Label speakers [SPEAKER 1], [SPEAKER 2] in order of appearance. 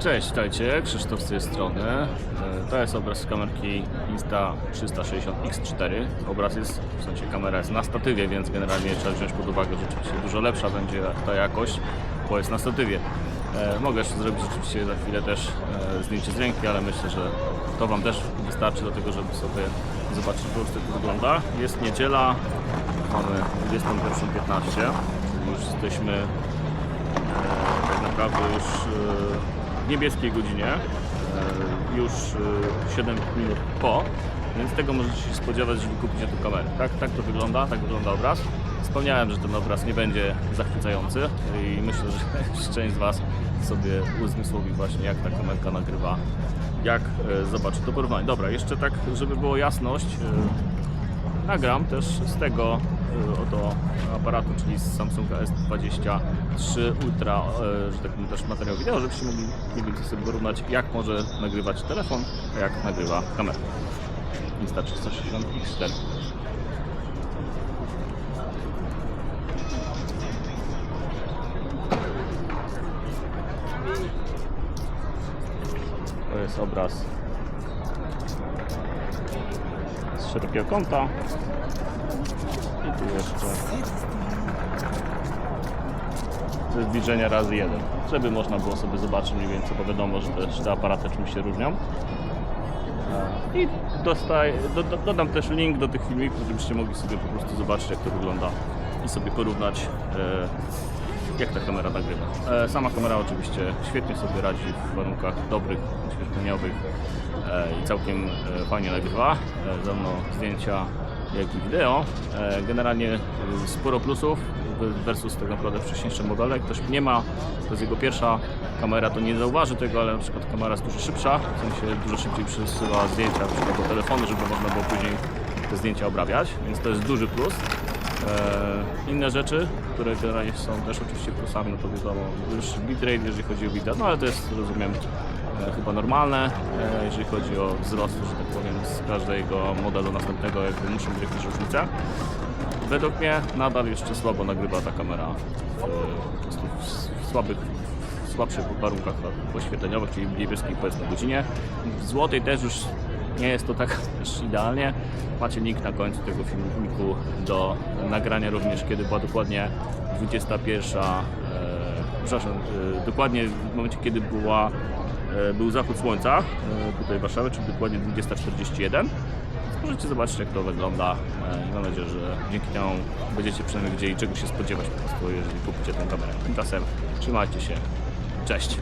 [SPEAKER 1] Cześć, witajcie, Krzysztof z tej strony. E, To jest obraz z kamerki Insta60X4. Obraz jest, w sensie kamera jest na statywie, więc generalnie trzeba wziąć pod uwagę, że rzeczywiście dużo lepsza będzie ta jakość, bo jest na statywie. E, Mogę jeszcze zrobić oczywiście za chwilę też e, zdjęcie z ręki, ale myślę, że to Wam też wystarczy do tego, żeby sobie zobaczyć jak to wygląda. Jest niedziela, mamy 21.15, czyli już jesteśmy tak naprawdę już niebieskiej godzinie, e, już e, 7 minut po, więc tego możecie się spodziewać, że wykupicie tę kamerę. Tak, tak to wygląda, tak wygląda obraz. Wspomniałem, że ten obraz nie będzie zachwycający i myślę, że część z Was sobie uzmysłowi właśnie jak ta kamerka nagrywa, jak e, zobaczy to porównanie. Dobra, jeszcze tak, żeby było jasność, e, nagram też z tego oto aparatu, czyli z Samsunga S23 Ultra, y, że tak powiem też materiał wideo, żebyście mogli mniej więcej sobie porównać jak może nagrywać telefon, a jak nagrywa kamera. Insta360 X4. To jest obraz szerokiego kąta. I tu jeszcze ze zbliżenia razy jeden, żeby można było sobie zobaczyć mniej więcej, bo wiadomo, że te, że te aparaty czymś się różnią. I dostaję, do, do, dodam też link do tych filmików, żebyście mogli sobie po prostu zobaczyć jak to wygląda i sobie porównać e, jak ta kamera nagrywa. E, sama kamera oczywiście świetnie sobie radzi w warunkach dobrych, oświetleniowych e, i całkiem e, fajnie nagrywa. E, zarówno zdjęcia jak i wideo. E, generalnie e, sporo plusów versus tak naprawdę wcześniejsze modele. Ktoś nie ma, to jest jego pierwsza kamera, to nie zauważy tego, ale na przykład kamera jest dużo szybsza, w sensie dużo szybciej przesyła zdjęcia na przykład do telefonu, żeby można było później te zdjęcia obrabiać, więc to jest duży plus. E, inne rzeczy, które generalnie są też oczywiście plusami, no to wiadomo, już bitrate, jeżeli chodzi o wideo, no ale to jest, rozumiem, e, chyba normalne, e, jeżeli chodzi o wzrost, że tak powiem, z każdego modelu następnego, jakby muszą być jakieś różnice. Według mnie nadal jeszcze słabo nagrywa ta kamera w, w, w słabych, w słabszych warunkach oświetleniowych, czyli niebieskich powiedzmy godzinie. W złotej też już nie jest to tak też idealnie. Macie link na końcu tego filmiku do nagrania również, kiedy była dokładnie 21, e, przepraszam, e, dokładnie w momencie, kiedy była, e, był zachód słońca e, tutaj w Warszawie, czyli dokładnie 20.41. Możecie zobaczyć jak to wygląda e, i mam nadzieję, że dzięki temu będziecie przynajmniej wiedzieli czego się spodziewać po prostu, jeżeli kupicie tę kamerę. Tymczasem trzymajcie się. Cześć!